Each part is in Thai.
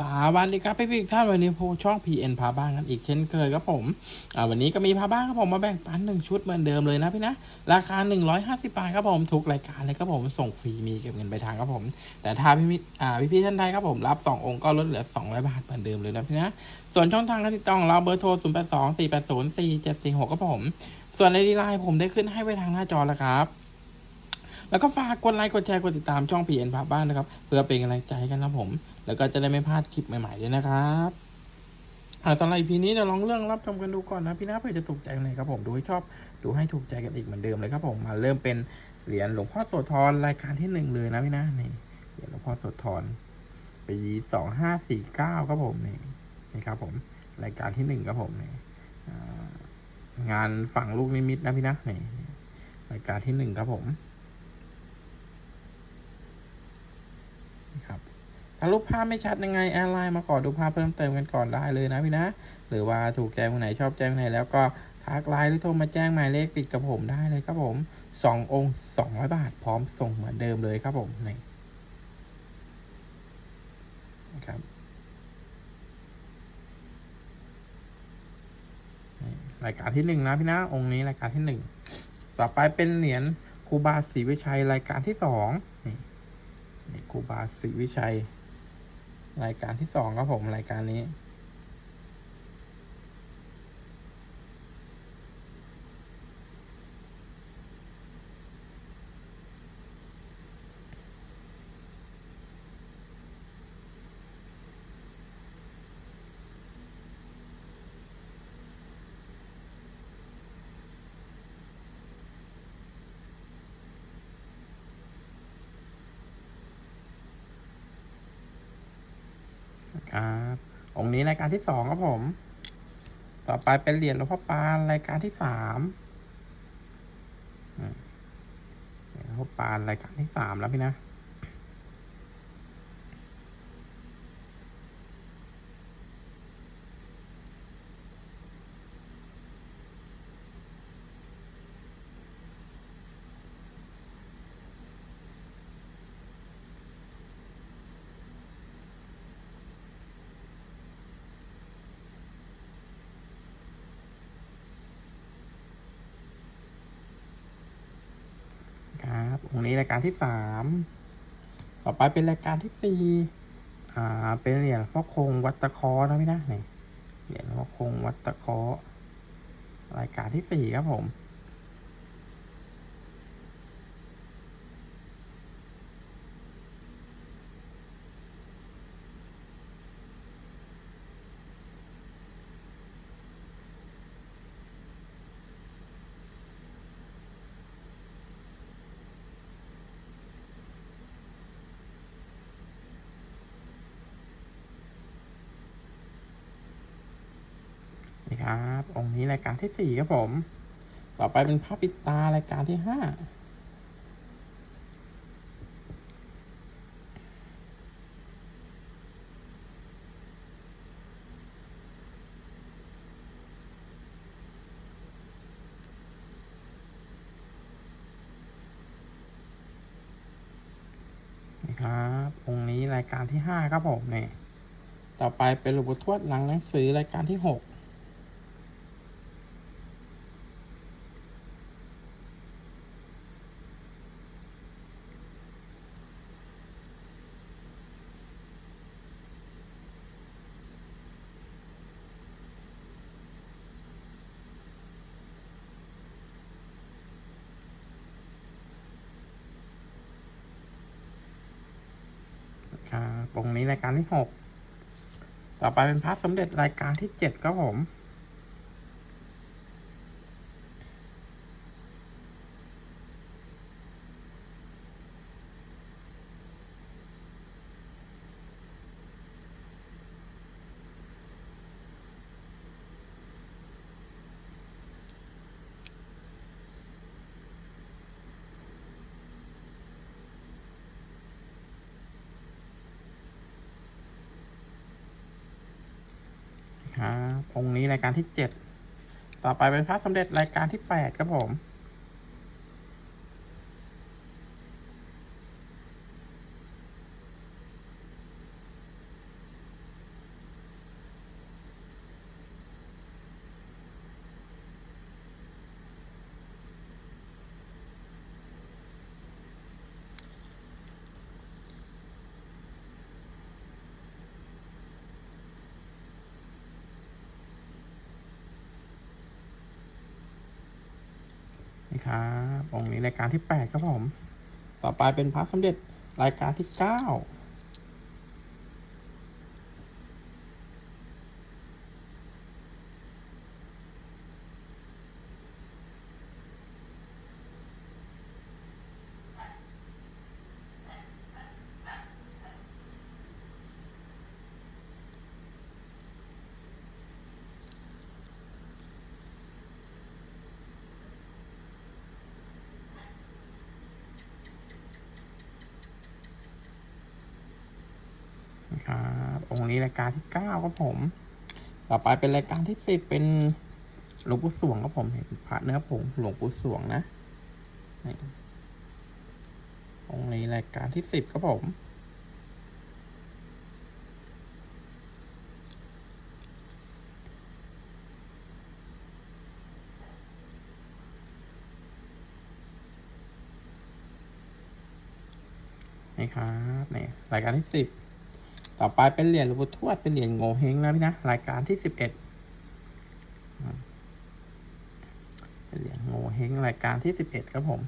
สวัสดีครับพี่พี่ท่านวันนี้ผู้ช่อง PN พาบ้านกันอีกเช่นเคยครับผมอ่าวันนี้ก็มีพาบ้านครับผมมาแบ่งปันหนึ่งชุดเหมือนเดิมเลยนะพี่นะ ราคา 150 บาทครับผมทุกรายการเลยครับผมส่งฟรีมีเก็บเงินไปทางครับผม แต่ถ้าพี่มิอ่าพี่พี่ท่านใดครับผมรับ 2 องค์ก็ลดเหลือ 200 บาทเหมือนเดิมเลยนะพี่นะ ส่วนช่องทางการติดต่อเราเบอร์โทร 0 8 2 4 8 0 4 7 4 6ครับผม ส่วนในดีไลน์ผมได้ขึ้นให้ไว้ทางหน้าจอแล้วครับแล้วก็ฝากกดไลค์กดแชร์กดติดตามช่อง PN พาบ้านนะครับ เพื่อเป็นกำลังใจกันนะผม แล้วก็จะได้ไม่พลาดคลิปใหม่ๆด้วยนะครับอาสำหรับ EP นี้เดี๋ยวลองเรื่องรับชมกันดูก่อนนะพี่นะเพื่อจะถูกใจกันไหนครับผมดูให้ชอบดูให้ถูกใจกันอีกเหมือนเดิมเลยครับผมมาเริ่มเป็นเหรียญหลวงพ่อโสธรรายการที่หนึ่งเลยนะพี่นะนี่เหรียญหลวงพ่อโสธรปีสองห้าสี่เก้าครับผมนี่นี่ครับผมรายการที่หนึ่งครับผมนี่งานฝั่งลูกนิมิตนะพี่นะนี่รายการที่หนึ่งครับผม ครับ ถ้ารูปภาพไม่ชัดยังไงแอร์ไลน์มาขอดูภาพเพิ่มเติมกันก่อนได้เลยนะพี่นะ หรือว่าถูกแจ้งคนไหนชอบแจ้งคนไหนแล้วก็ทักไลน์หรือโทรมาแจ้งหมายเลขปิดกับผมได้เลยครับผมสององค์สองร้อยบาท พร้อมส่งเหมือนเดิมเลยครับผมนี่นะครับรายการที่หนึ่งนะพี่นะองค์นี้รายการที่หนึ่งต่อไปเป็นเหรียญครูบาศรีวิชัยรายการที่สองนี่นี่ครูบาศรีวิชัย รายการที่สองครับผมรายการนี้ ครับองค์นี้รายการที่สองครับผม ต่อไปเป็นเหรียญหลวงพ่อปานรายการที่สามเหรียญหลวงพ่อปานรายการที่สามแล้วพี่นะ ค รับองค์นี้รายการที่สามต่อไปเป็นรายการที่สี่อ่า เป็นเหรียญพ่อคงวัตะคอนะพี่นะนี่เหรียญพ่อคงวัตะคอรายการที่สี่ครับผม ครับ องค์นี้รายการที่สี่ครับผม ต่อไปเป็นพระปิดตารายการที่ห้านี่ครับองค์นี้รายการที่ห้าครับผมเนี่ยต่อไปเป็นหลวงปู่ทวดหลังหนังสือรายการที่หก นี้รายการที่หกต่อไปเป็นพระสมเด็จรายการที่เจ็ดครับผม ครับองค์นี้รายการที่เจ็ดต่อไปเป็นพระสมเด็จรายการที่แปดครับผม ครับองค์นี้รายการที่ 8 ครับผม ต่อไปเป็นพระสมเด็จรายการที่ 9 นะครับองค์นี้รายการที่เก้าครับผม ต่อไปเป็นรายการที่สิบเป็นหลวงปู่สวงครับผมเห็นพระเนื้อผงหลวงปู่สวงนะองค์นี้รายการที่สิบครับผมนี่ครับนี่รายการที่สิบ ต่อไปเป็นเหรียญหลวงปู่ทวดเป็นเหรียญโงเฮงนะพี่นะรายการที่สิบเอ็ดเป็นเหรียญโงเฮงรายการที่สิบเอ็ดครับผม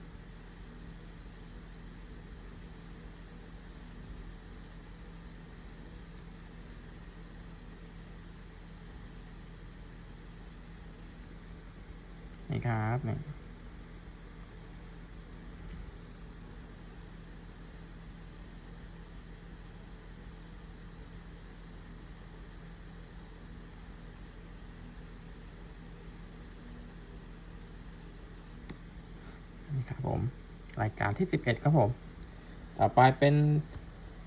นี่ครับนี่นี่ รายการที่ 11 ครับผม ต่อไปเป็น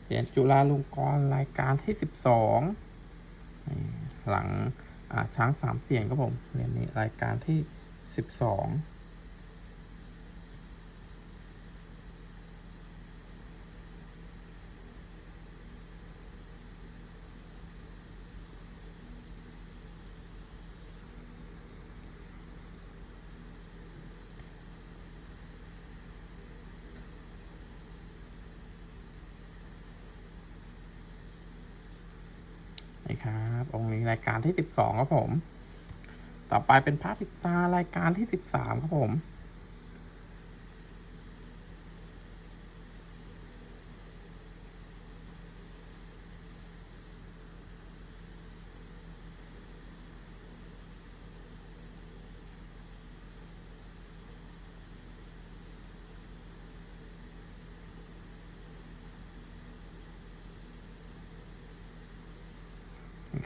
เหรียญจุฬาลงกรณ์รายการที่ 12 หลังช้างสามเสียงครับผมเหรียญนี้รายการที่ 12 นี่ครับ องค์นี้รายการที่สิบสองครับผม ต่อไปเป็นพระปิดตารายการที่สิบสามครับผม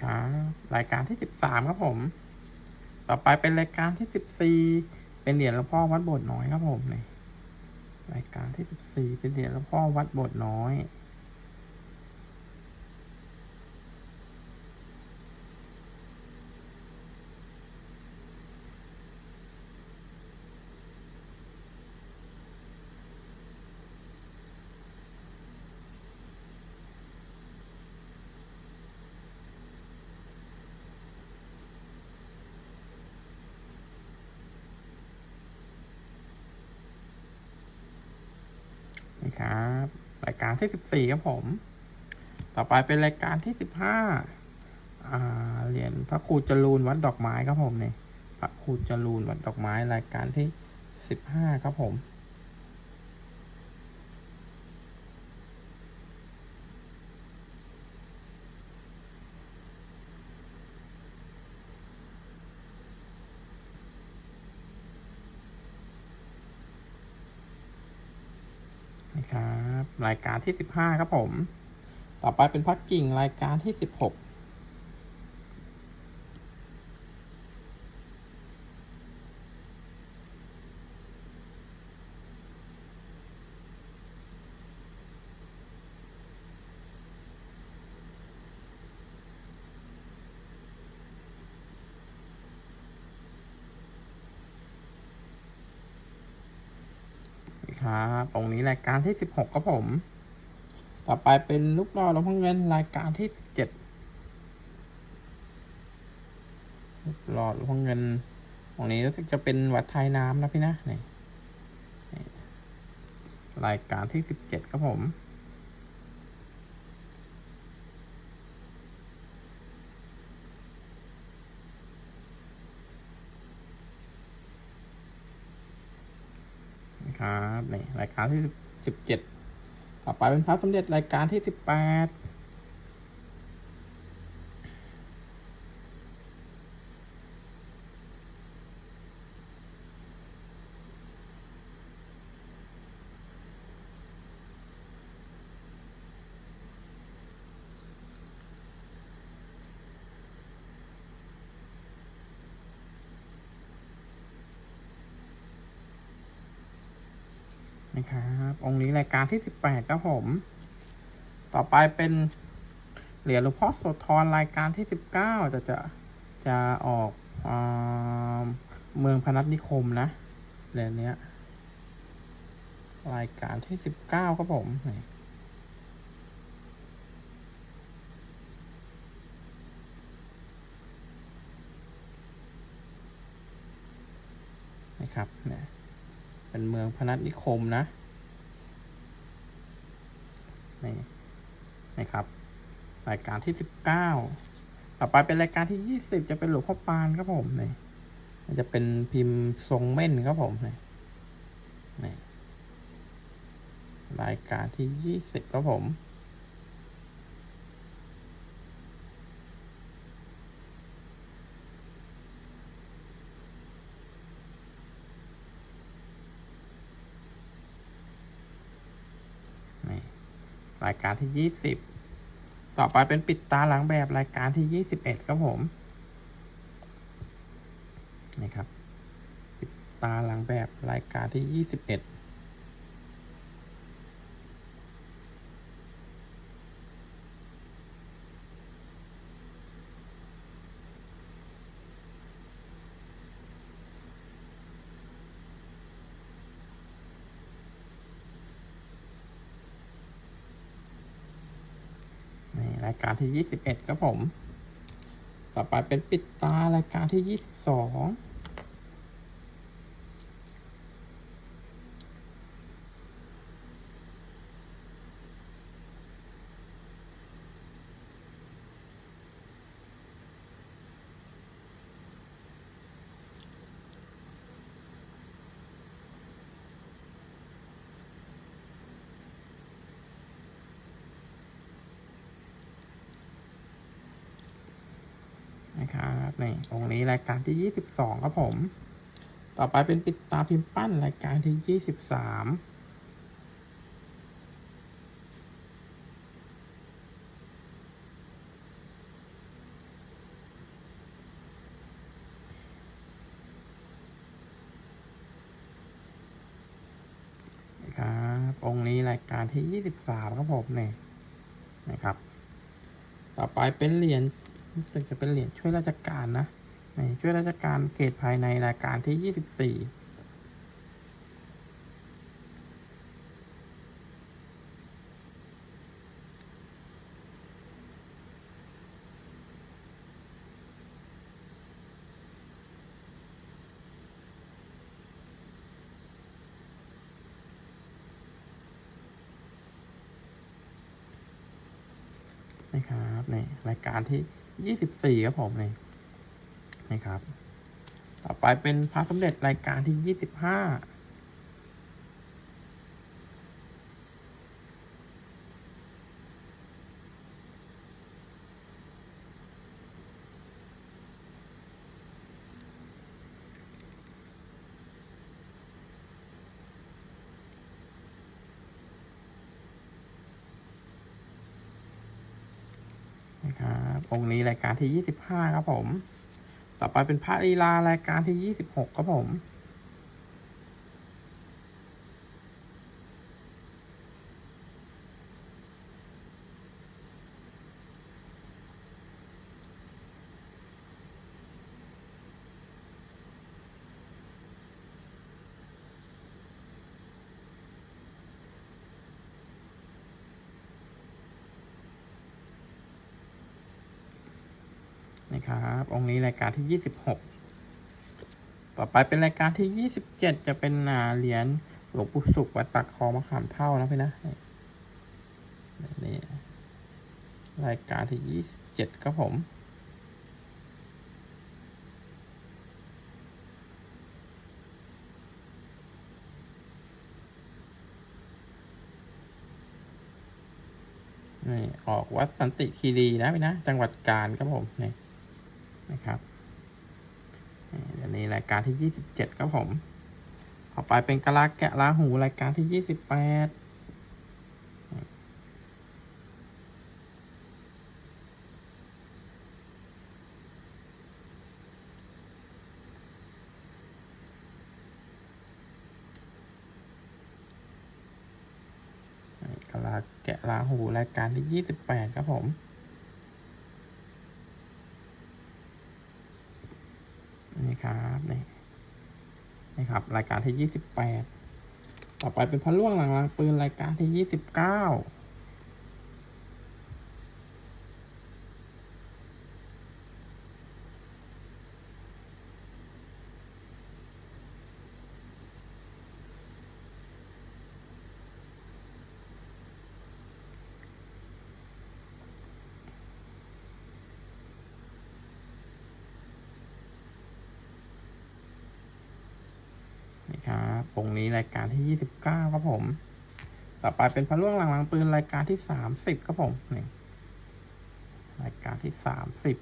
ครับรายการที่สิบสามครับผม ต่อไปเป็นรายการที่สิบสี่เป็นเหรียญหลวงพ่อวัดโบสถ์น้อยครับผมนี่รายการที่สิบสี่เป็นเหรียญหลวงพ่อวัดโบสถ์น้อย ครับ รายการที่สิบสี่ครับผม ต่อไปเป็นรายการที่สิบห้าอ่าเหรียญพระครูจรูนวัดดอกไม้ครับผมเนี่ยพระครูจรูนวัดดอกไม้รายการที่สิบห้าครับผม ครับ รายการที่สิบห้าครับผม ต่อไปเป็นพักกิ่งรายการที่สิบหก ครับตรงนี้รายการที่สิบหกครับผม ต่อไปเป็นลูกรอลงพ่อเงินรายการที่สิบเจ็ดลูกหลอดลงพ่อเงิน ตรงนี้รู้สึกจะเป็นวัดไทยน้ำนะพี่นะนี่รายการที่สิบเจ็ดครับผม ครับนี่รายการที่สิบเจ็ดต่อไปเป็นพระสมเด็จรายการที่สิบแปด นะครับองค์นี้รายการที่สิบแปดครับผม ต่อไปเป็นเหรียญหลวงพ่อโสธรรายการที่สิบเก้าจะจะจะออกอเมืองพนัสนิคมนะเหรียญเนี้ย รายการที่สิบเก้าครับผมนี่นะครับเนี่ย เป็นเมืองพนัสนิคมนะนี่นะครับรายการที่สิบเก้าต่อไปเป็นรายการที่ยี่สิบจะเป็นหลวงพ่อปานครับผมนี่มันจะเป็นพิมพ์ทรงเม่นครับผมนี่นี่รายการที่ยี่สิบครับผม นี่ รายการที่ยี่สิบต่อไปเป็นปิดตาหลังแบบรายการที่ยี่สิบเอ็ดครับผมนี่ครับ ปิดตาหลังแบบรายการที่ยี่สิบเอ็ด นี่ รายการที่ยี่สิบเอ็ดครับผม ต่อไปเป็นปิดตารายการที่ยี่สิบสอง นะครับนี่องค์นี้รายการที่ยี่สิบสองครับผม ต่อไปเป็นปิดตาพิมพ์ปั้นรายการที่ยี่สิบสามนะครับองค์นี้รายการที่ยี่สิบสามครับผมเนี่ยนะครับ ต่อไปเป็นเหรียญ รู้สึกจะเป็นเหรียญช่วยราชการนะช่วยราชการเกรดภายในรายการที่ยี่สิบสี่นะครับนี่ราย การที่ยี่สิบสี่ครับผมนี่นะครับ ต่อไปเป็นพระสมเด็จรายการที่ยี่สิบห้า องค์นี้รายการที่ยี่สิบห้าครับผม ต่อไปเป็นพระลีลารายการที่ยี่สิบหกครับผมะครับ องค์นี้รายการที่ 26 ต่อไปเป็นรายการที่ 27 จะเป็นเหรียญหลวงปู่สุขวัดปากคลองมะขามเท่านะพี่นะนี่รายการที่ 27ครับผมนี่ออกวัดสันติคีรีนะพี่นะ จังหวัดกาญครับผมนี่ นะครับเดี๋ยวนี้รายการที่ยี่สิบเจ็ดครับผม ต่อไปเป็นกะลาแกะลาหูรายการที่ยี่สิบแปดกะลาแกะลาหูรายการที่ยี่สิบแปดครับผม นี่ครับนี่นะครับ รายการที่ยี่สิบแปดต่อไปเป็นพระล่วงหลังลางปืนรายการที่ยี่สิบเก้า นี่ครับองนี้รายการที่ยี่สิบเก้าครับผม ต่อไปเป็นพระล่วงหลังรางปืนรายการที่สามสิบครับผมนี่รายการที่สามสิบ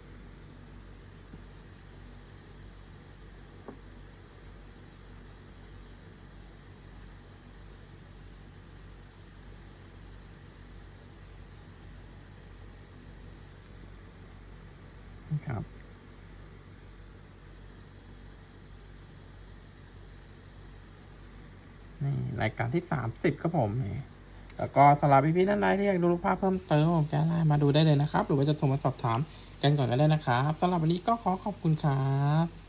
ครับ นี่ รายการที่สามสิบครับผม แล้วก็สำหรับพี่ๆท่านใดที่อยากดูรูปภาพเพิ่มเติมผมจะไลน์มาดูได้เลยนะครับ หรือว่าจะโทรมาสอบถามกันก่อนก็ได้นะครับสำหรับวันนี้ก็ขอขอบคุณครับ